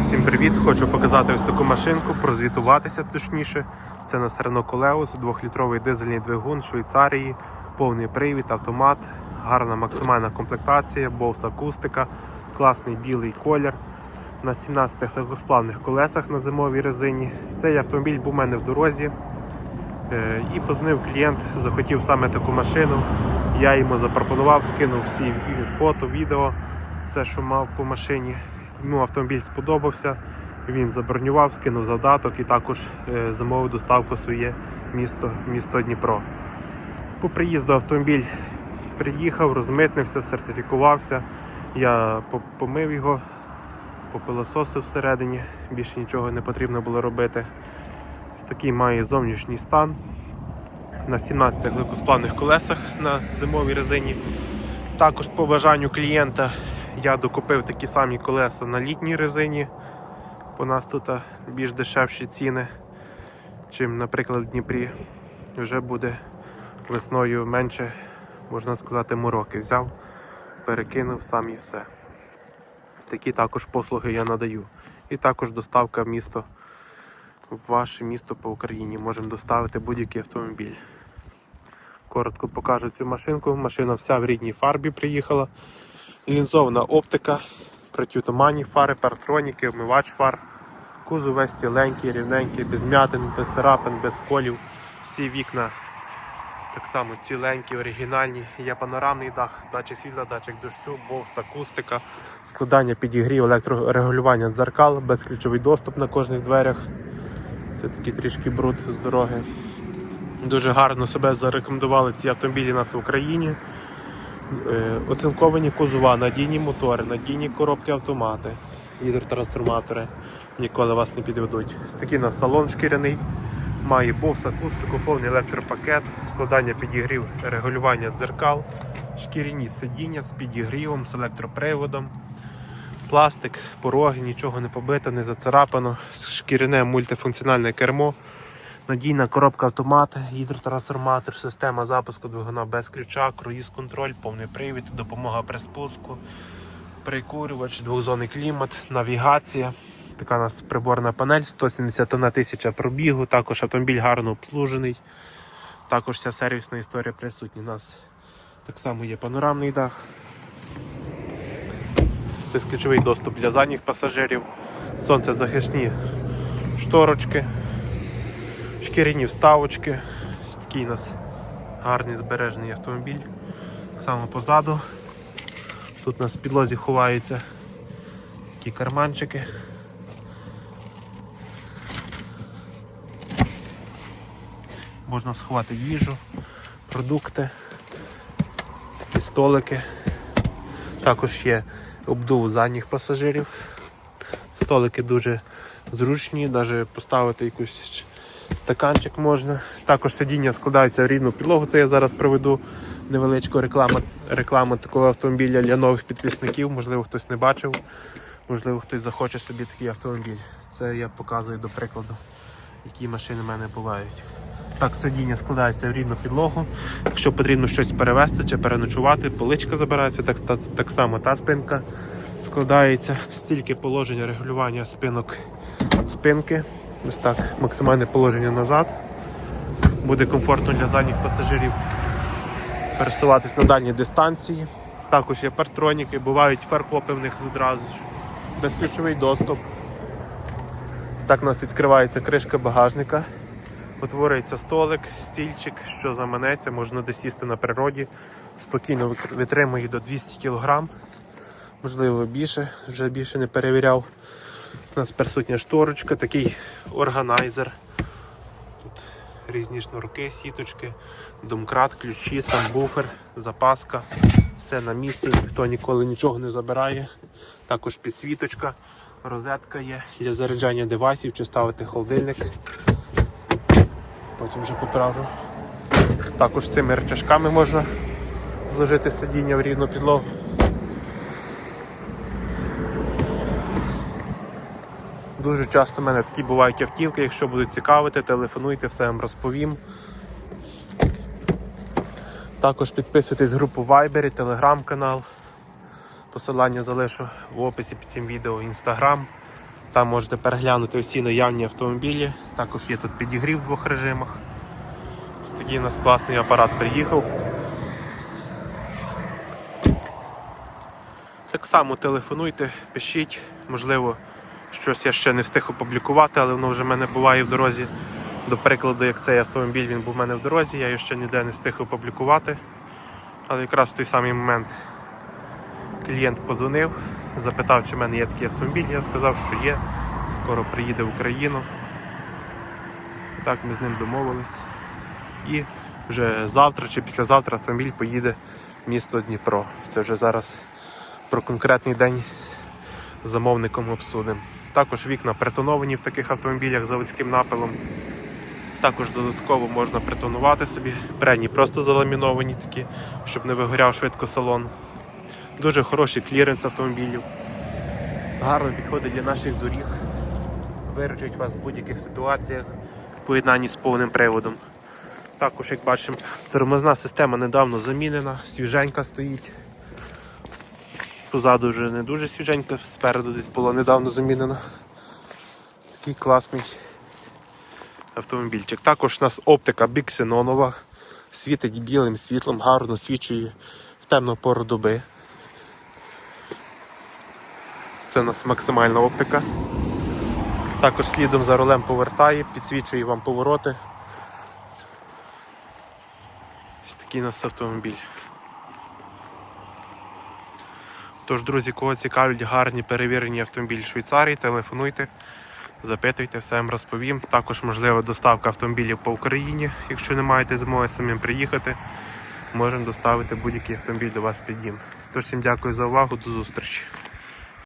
Усім привіт! Хочу показати ось таку машинку, прозвітуватися точніше. Це на Renault Coleus, 2-літровий дизельний двигун Швейцарії, повний привід, автомат, гарна максимальна комплектація, Bose акустика, класний білий колір. На 17 легкосплавних колесах на зимовій резині. Цей автомобіль був у мене в дорозі. Е, І позвонив клієнт, захотів саме таку машину. Я йому запропонував, скинув всі фото, відео, все, що мав по машині. Йому автомобіль сподобався. Він забронював, скинув завдаток і також е, замовив доставку своє місто, місто Дніпро. По приїзду автомобіль приїхав, розмитнився, сертифікувався. Я помив його, попилососив всередині, більше нічого не потрібно було робити. Ось такий має зовнішній стан. На 17 легкосплавних колесах на зимовій резині. Також по бажанню клієнта я докупив такі самі колеса на літній резині. У нас тут більш дешевші ціни, чим, наприклад, в Дніпрі. Вже буде весною менше, можна сказати, мороки. Взяв, перекинув сам і все. Такі також послуги я надаю. І також доставка в місто, в ваше місто по Україні. Можемо доставити будь-який автомобіль. Коротко покажу цю машинку. Машина вся в рідній фарбі приїхала. Лінзована оптика, протитуманні фари, партроніки, вмивач фар. Кузов весь ціленький, рівненький, без м'ятин, без царапин, без колів. Всі вікна так само ціленькі, оригінальні. Є панорамний дах, датчик світла, датчик дощу, бовс, акустика, складання підігрів, електрорегулювання дзеркал, безключовий доступ на кожних дверях. Це такий трішки бруд з дороги. Дуже гарно себе зарекомендували ці автомобілі у нас в Україні. Е, Оцинковані кузова, надійні мотори, надійні коробки автомати, гідротрансформатори ніколи вас не підведуть. Такий у нас салон шкіряний, має бовс акустику, повний електропакет, складання підігрів, регулювання дзеркал, шкіряні сидіння з підігрівом, з електроприводом. Пластик, пороги, нічого не побито, не зацарапано, шкіряне мультифункціональне кермо. Надійна коробка автомат, гідротрансформатор, система запуску двигуна без ключа, круїз-контроль, повний привід, допомога при спуску, прикурювач, двохзонний клімат, навігація. Така у нас приборна панель, 171 тисяча пробігу, також автомобіль гарно обслужений. Також вся сервісна історія присутня. У нас так само є панорамний дах, безключовий доступ для задніх пасажирів, сонцезахисні шторочки шкіряні вставочки. Такий у нас гарний збережений автомобіль. Само позаду. Тут у нас в підлозі ховаються такі карманчики. Можна сховати їжу, продукти, такі столики. Також є обдув задніх пасажирів. Столики дуже зручні, навіть поставити якусь стаканчик можна. Також сидіння складається в рівну підлогу. Це я зараз проведу невеличку рекламу, рекламу такого автомобіля для нових підписників. Можливо, хтось не бачив, можливо, хтось захоче собі такий автомобіль. Це я показую до прикладу, які машини в мене бувають. Так, сидіння складається в рівну підлогу. Якщо потрібно щось перевезти чи переночувати, поличка забирається, так, так, так само та спинка складається. Стільки положення регулювання спинок спинки. Ось так, максимальне положення назад. Буде комфортно для задніх пасажирів пересуватись на дальні дистанції. Також є партроніки, бувають фаркопи в них одразу. Безключовий доступ. Ось так у нас відкривається кришка багажника. Утворюється столик, стільчик, що заманеться, можна десь сісти на природі, спокійно витримує до 200 кг, можливо більше, вже більше не перевіряв. У нас присутня шторочка, такий органайзер. Тут різні шнурки, сіточки, домкрат, ключі, сам буфер, запаска. Все на місці, ніхто ніколи нічого не забирає. Також підсвіточка, розетка є для заряджання девайсів чи ставити холодильник. Потім вже поправлю. Також цими рычажками можна зложити сидіння в рівну підлогу. Дуже часто в мене такі бувають автівки. Якщо будуть цікавити, телефонуйте, все вам розповім. Також підписуйтесь в групу Viber, телеграм-канал. Посилання залишу в описі під цим відео, інстаграм. Там можете переглянути всі наявні автомобілі. Також є тут підігрів в двох режимах. Ось такий у нас класний апарат приїхав. Так само телефонуйте, пишіть, можливо, щось я ще не встиг опублікувати, але воно вже в мене буває в дорозі. До прикладу, як цей автомобіль він був у мене в дорозі, я його ще ніде не встиг опублікувати. Але якраз в той самий момент клієнт позвонив, запитав, чи в мене є такий автомобіль. Я сказав, що є, скоро приїде в Україну. І так ми з ним домовились. І вже завтра чи післязавтра автомобіль поїде в місто Дніпро. Це вже зараз про конкретний день замовником обсудимо. Також вікна притоновані в таких автомобілях заводським напилом. Також додатково можна притонувати собі. Передні просто заламіновані такі, щоб не вигоряв швидко салон. Дуже хороший кліренс автомобілів. Гарно підходить для наших доріг. Виручить вас в будь-яких ситуаціях в поєднанні з повним приводом. Також, як бачимо, тормозна система недавно замінена, свіженька стоїть. Позаду вже не дуже свіженька, спереду десь була недавно замінена. Такий класний автомобільчик. Також у нас оптика біксенонова, світить білим світлом, гарно свічує в темну пору доби. Це у нас максимальна оптика. Також слідом за рулем повертає, підсвічує вам повороти. Ось такий у нас автомобіль. Тож, друзі, кого цікавлять гарні перевірені автомобілі Швейцарії, телефонуйте, запитуйте, все вам розповім. Також можлива доставка автомобілів по Україні, якщо не маєте змоги самим приїхати, можемо доставити будь-який автомобіль до вас під дім. Тож всім дякую за увагу, до зустрічі.